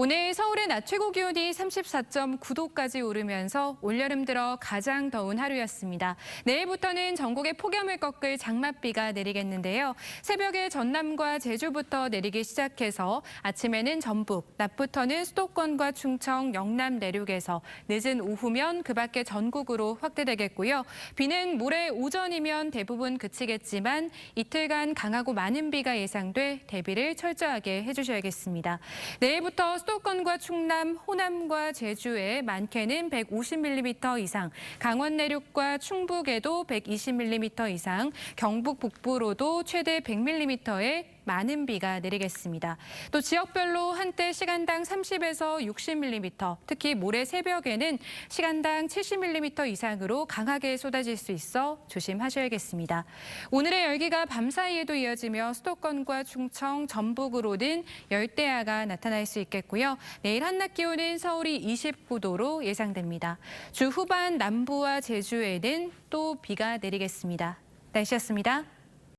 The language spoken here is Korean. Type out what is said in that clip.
오늘 서울의 낮 최고 기온이 34.9도까지 오르면서 올여름 들어 가장 더운 하루였습니다. 내일부터는 전국에 폭염을 꺾을 장맛비가 내리겠는데요. 새벽에 전남과 제주부터 내리기 시작해서 아침에는 전북, 낮부터는 수도권과 충청, 영남 내륙에서 늦은 오후면 그 밖에 전국으로 확대되겠고요. 비는 모레 오전이면 대부분 그치겠지만 이틀간 강하고 많은 비가 예상돼 대비를 철저하게 해주셔야겠습니다. 내일부터 수도권과 충남, 호남과 제주에 많게는 150mm 이상, 강원 내륙과 충북에도 120mm 이상, 경북 북부로도 최대 100mm의 많은 비가 내리겠습니다. 또 지역별로 한때 시간당 30에서 60mm, 특히 모레 새벽에는 시간당 70mm 이상으로 강하게 쏟아질 수 있어 조심하셔야겠습니다. 오늘의 열기가 밤사이에도 이어지며 수도권과 충청, 전북으로는 열대야가 나타날 수 있겠고요. 내일 한낮 기온은 서울이 29도로 예상됩니다. 주 후반 남부와 제주에는 또 비가 내리겠습니다. 날씨였습니다.